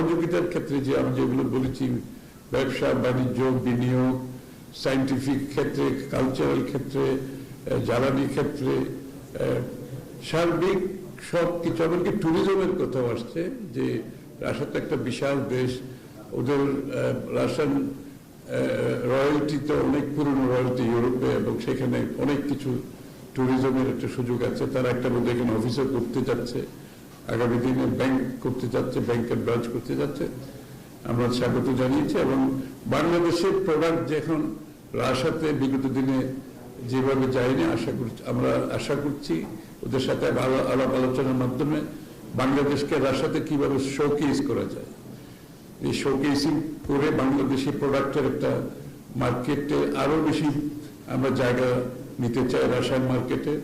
সহযোগিতার ক্ষেত্রে যে আমি যেগুলো বলেছি, ব্যবসা, বাণিজ্য, বিনিয়োগ সায়েন্টিফিক ক্ষেত্রে কালচারাল ক্ষেত্রে জ্বালানি ক্ষেত্রে সার্বিক সব কিছু এমনকি ট্যুরিজমের কথাও আসছে যে রাশিয়া তো একটা বিশাল দেশ, ওদের রাশিয়ান রয়্যালটি তো অনেক পুরনো রয়্যালটি ইউরোপে এবং সেখানে অনেক কিছু ট্যুরিজমের একটা সুযোগ আছে। তারা একটা মধ্যে এখানে অফিসও করতে যাচ্ছে। আগামী দিনে ব্যাংক করতে যাচ্ছে ব্যাংকের ব্রাঞ্চ করতে যাচ্ছে। আমরা স্বাগত জানিয়েছি এবং বাংলাদেশের প্রোডাক্ট যখন রাশাতে বিগত দিনে যেভাবে যায়নি, আশা করছি, আমরা আশা করছি ওদের সাথে আলা- আলাপ আলোচনার মাধ্যমে বাংলাদেশকে রাশাতে কীভাবে শোকেস করা যায়। এই শোকেসিং করে বাংলাদেশি প্রোডাক্টের একটা মার্কেটে আরও বেশি আমরা জায়গা নিতে চাই রাসায়ন মার্কেটে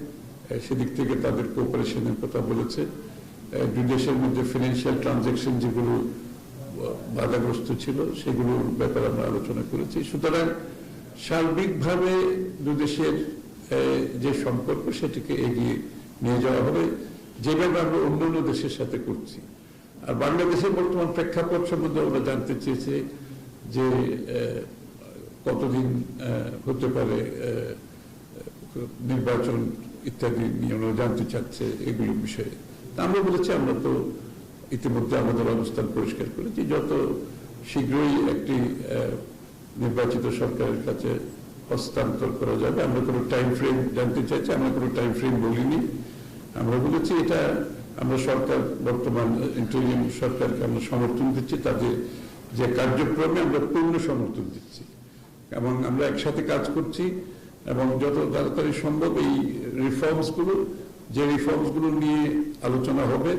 সেদিক থেকে তাদের কোঅপারেশনের কথা বলেছে। দুই দেশের মধ্যে ফিনান্সিয়াল ট্রানজেকশন যেগুলো বাধাগ্রস্ত ছিল সেগুলোর ব্যাপারে আমরা আলোচনা করেছি। সুতরাং সার্বিকভাবে দুই দেশের আহ, যে সম্পর্ক সেটিকে এগিয়ে নিয়ে যাওয়া হবে। যেভাবে আমরা অন্যান্য দেশের সাথে করছি। আর বাংলাদেশের বর্তমান প্রেক্ষাপট সম্বন্ধে আমরা জানতে চেয়েছি যে কতদিন হতে পারে নির্বাচন ইত্যাদি নিয়ে জানতে চাচ্ছে এগুলো বিষয়ে। তা আমরা বলেছি, আমরা তো ইতিমধ্যে আমাদের অবস্থান পরিষ্কার করেছি। যত শীঘ্রই একটি নির্বাচিত সরকারের কাছে হস্তান্তর করা যাবে, আমরা কোনো টাইম ফ্রেম জানতে চাইছি, আমরা কোনো টাইম ফ্রেম বলিনি। আমরা বলেছি, এটা আমরা সরকার, বর্তমান ইন্টারিয়াম সরকারকে আমরা সমর্থন দিচ্ছি, তাদের যে কার্যক্রমে আমরা পূর্ণ সমর্থন দিচ্ছি। এবং আমরা একসাথে কাজ করছি, এবং যত তাড়াতাড়ি সম্ভব এই রিফর্মসগুলো যে রিফর্মসগুলো নিয়ে আলোচনা হবে,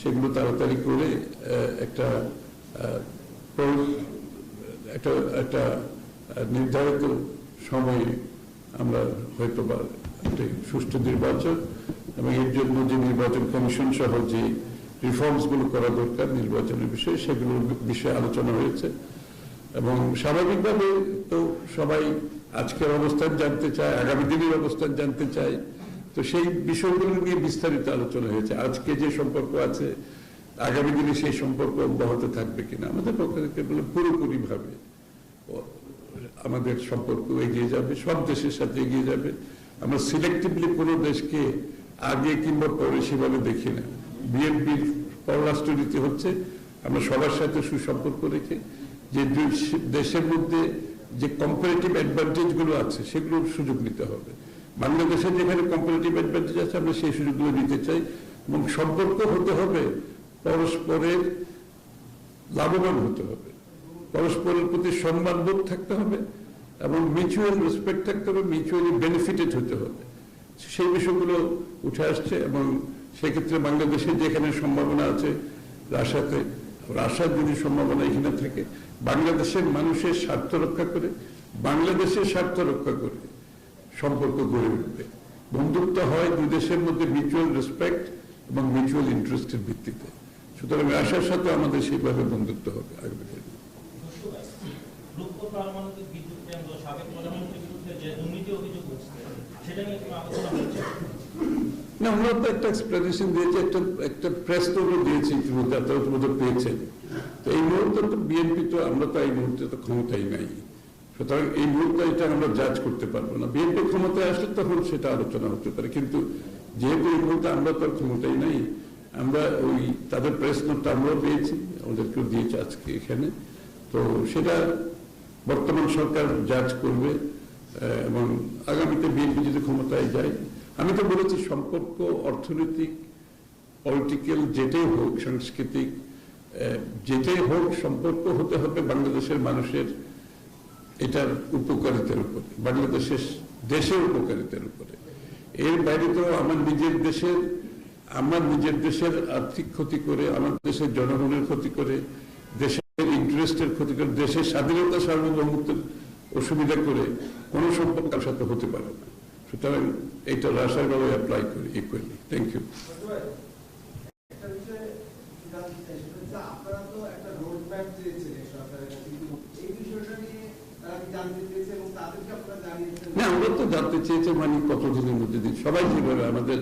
সেগুলো তাড়াতাড়ি করে একটা একটা একটা নির্ধারিত সময়ে আমরা হয়তো বা একটি সুষ্ঠু নির্বাচন এবং এর জন্য যে নির্বাচন কমিশন সহ যে রিফর্মসগুলো করা দরকার নির্বাচনের বিষয়ে, সেগুলোর বিষয়ে আলোচনা হয়েছে। এবং স্বাভাবিকভাবে তো সবাই আজকের অবস্থান জানতে চায়, আগামী দিনের অবস্থান জানতে চায়। তো সেই বিষয়গুলো নিয়ে বিস্তারিত আলোচনা হয়েছে। আজকে যে সম্পর্ক আছে, আগামী দিনে সেই সম্পর্ক অব্যাহত থাকবে কিনা, আমাদের পক্ষ থেকে বলে পুরোপুরি ভাবে আমাদের সম্পর্ক এগিয়ে যাবে, সব দেশের সাথে এগিয়ে যাবে। আমরা সিলেক্টিভলি কোনো দেশকে আগে কিংবা পরে সেভাবে দেখি না। বিএনপির পররাষ্ট্রনীতি হচ্ছে, আমরা সবার সাথে সুসম্পর্ক রেখে যে দেশের মধ্যে যে কম্পারেটিভ অ্যাডভান্টেজগুলো আছে, সেগুলোর সুযোগ নিতে হবে। বাংলাদেশের যেখানে কম্পারেটিভ অ্যাডভান্টেজ আছে, আমরা সেই সুযোগগুলো নিতে চাই এবং সম্পর্ক হতে হবে, পরস্পরের লাভবান হতে হবে। পরস্পরের প্রতি সম্মানবোধ থাকতে হবে এবং মিউচুয়াল রেসপেক্ট থাকতে হবে মিউচুয়ালি বেনিফিটেড হতে হবে। সেই বিষয়গুলো উঠে আসছে এবং সেক্ষেত্রে বাংলাদেশের যেখানে সম্ভাবনা আছে রাশাতে রাশার যদি সম্ভাবনা এখানে থাকে, বাংলাদেশের মানুষের স্বার্থ রক্ষা করে, বাংলাদেশের স্বার্থ রক্ষা করে। সম্পর্ক গড়ে উঠবে। বন্ধুত্ব হয় দুই দেশের মধ্যে মিউচুয়াল রেসপেক্ট এবং মিউচুয়াল ইন্টারেস্টের ভিত্তিতে। সুতরাং রাশার সাথে আমাদের সেইভাবে বন্ধুত্ব হবে, আগামী দিনে। আমরা তো এই মুহূর্তে তো ক্ষমতাই নাই। সুতরাং এই মুহূর্তে এটা আমরা জাজ করতে পারব না। বিএনপি ক্ষমতায় আসলে তখন সেটা আলোচনা হতে পারে। কিন্তু যেহেতু এই মুহূর্তে আমরা তো ক্ষমতাই নাই, আমরা ওই তাদের প্রেস নোটটা আমরাও পেয়েছি আমাদেরকেও দিয়েছে আজকে এখানে। তো সেটা বর্তমান সরকার জাজ করবে এবং আগামীতে বিএনপি যদি ক্ষমতায় যায়, আমি তো বলেছি সম্পর্ক, অর্থনৈতিক পলিটিক্যাল যেটাই হোক, সাংস্কৃতিক যেটাই হোক, সম্পর্ক হতে হবে বাংলাদেশের মানুষের এটার উপকারিতার উপরে, বাংলাদেশের দেশের উপকারিতার উপরে। এর বাইরে তো আমার নিজের দেশের, আমার নিজের দেশের আর্থিক ক্ষতি করে, আমার দেশের জনগণের ক্ষতি করে, দেশের ইন্টারেস্টের ক্ষতি করে, দেশের স্বাধীনতা সার্বভৌমত্বের অসুবিধা করে কোনো সম্পর্ক কার সাথে হতে পারে না। সুতরাং এটা রাশারভাবে অ্যাপ্লাই করি ইকুয়ালি থ্যাংক ইউ একটা বিষয়ে জানতে চাই সেটা হচ্ছে আপনারা তো একটা রোড ম্যাপ চেয়েছেন এই সরকারের কাছে কিন্তু এই বিষয়টা নিয়ে তারা কি জানতে চেয়েছে এবং তাদেরকে আপনারা জানিয়েছেন তো জানতে মানে কতদিনের মধ্যে দিন। সবাই যেভাবে আমাদের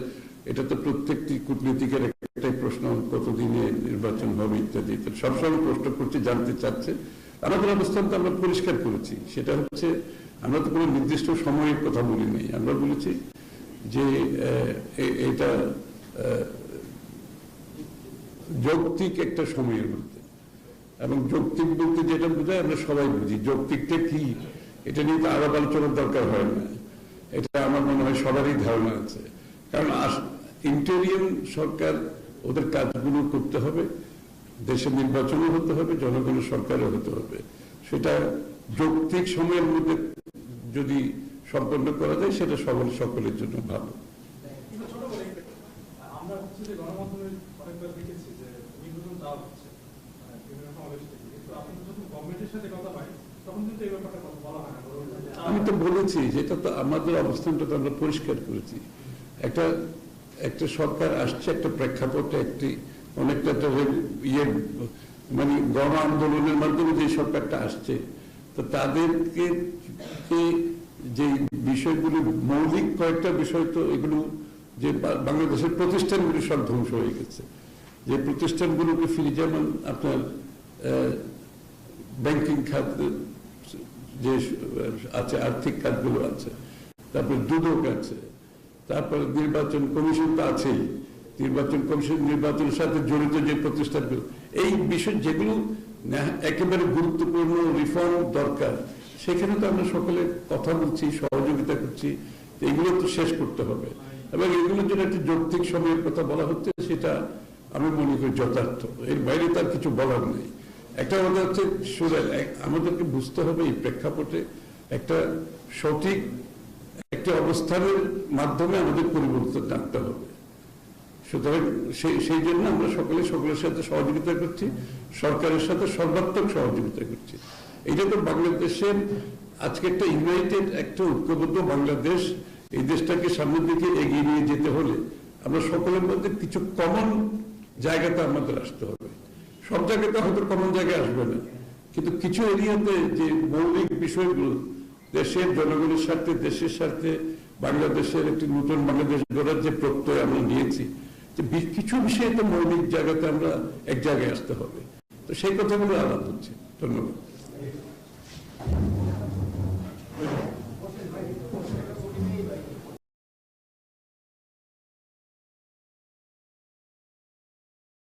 এটা তো প্রত্যেকটি কূটনীতিকের একটাই প্রশ্ন, কতদিনে নির্বাচন হবে ইত্যাদি। সবসময় প্রশ্ন করছে, জানতে চাচ্ছে। আমাদের অবস্থান তো আমরা পরিষ্কার করেছি। সেটা হচ্ছে, আমরা তো কোনো নির্দিষ্ট সময়ের কথা বলি নাই। আমরা বলেছি যে এটা যৌক্তিক একটা সময়ের মধ্যে। এবং যৌক্তিক বলতে যেটা বোঝায় আমরা সবাই বুঝি। যৌক্তিকটা কি? এটা নিয়ে তো আলাপ আলোচনার দরকার হয় না। এটা আমার মনে হয় সবারই ধারণা আছে। কারণ ইন্টেরিয়াম সরকার ওদের কাজগুলো করতে হবে দেশের নির্বাচনও হতে হবে, জনগণের সরকারও হতে হবে। সেটা যৌক্তিক সময়ের মধ্যে যদি সম্পন্ন করা যায়, সেটা সকল সকলের জন্য ভালো কিন্তু ছোট করে আমরা হচ্ছে যে গণমাধ্যমে অনেকবার দেখেছি যে নির্বাচন চাওয়া হচ্ছে মানে বিভিন্ন সমাবেশ থেকে কিন্তু আপনাদের যখন গভর্নমেন্টের আমি তো বলেছি যেটা তো আমাদের অবস্থানটা তো আমরা পরিষ্কার করেছি। একটা একটা সরকার আসছে, একটা প্রেক্ষাপটে একটি, অনেকটা একটা ইয়ে মানে গণ আন্দোলনের মাধ্যমে যে সরকারটা আসছে, তো তাদেরকে যে বিষয়গুলো, মৌলিক কয়েকটা বিষয় তো এগুলো যে বাংলাদেশের প্রতিষ্ঠানগুলি সব ধ্বংস হয়ে গেছে। যে প্রতিষ্ঠানগুলোকে ফিরে যেমন আপনার খাত যে আছে, আর্থিক খাতগুলো আছে, তারপর দুদক আছে, তারপর নির্বাচন কমিশন তো আছেই, নির্বাচন কমিশন নির্বাচনের সাথে জড়িত যে প্রতিষ্ঠানগুলো, এই বিষয় যেগুলো একেবারে গুরুত্বপূর্ণ রিফর্ম দরকার, সেখানে তো আমরা সকলে কথা বলছি, সহযোগিতা করছি এগুলো তো শেষ করতে হবে। এবং এগুলোর জন্য একটা যৌক্তিক সময়ের কথা বলা হচ্ছে, সেটা আমি মনে করি যথার্থ, এর বাইরে তার কিছু বলার নেই। একটা কথা হচ্ছে এক- আমাদেরকে বুঝতে হবে এই প্রেক্ষাপটে একটা সঠিক একটা অবস্থানের মাধ্যমে আমাদের পরিবর্তন আনতে হবে। সুতরাং সেই জন্য আমরা সকলে সকলের সাথে সহযোগিতা করছি, সরকারের সাথে সর্বাত্মক সহযোগিতা করছি। এটা তো বাংলাদেশের আজকে একটা ইউনাইটেড, একটা ঐক্যবদ্ধ বাংলাদেশ, এই দেশটাকে সামনের দিকে এগিয়ে নিয়ে যেতে হলে আমরা সকলের মধ্যে কিছু কমন জায়গাতে আমাদের আসতে হবে। সব জায়গাতে হয়তো কমন জায়গায় আসবে না। কিন্তু কিছু এরিয়াতে যে মৌলিক বিষয়গুলো, দেশের জনগণের স্বার্থে, দেশের স্বার্থে, বাংলাদেশের একটি নতুন বাংলাদেশ গড়ার যে প্রত্যয় আমরা নিয়েছি, যে কিছু বিষয়ে তো মৌলিক জায়গাতে আমরা এক জায়গায় আসতে হবে। তো সেই কথাগুলো আলাপ হচ্ছে। ধন্যবাদ।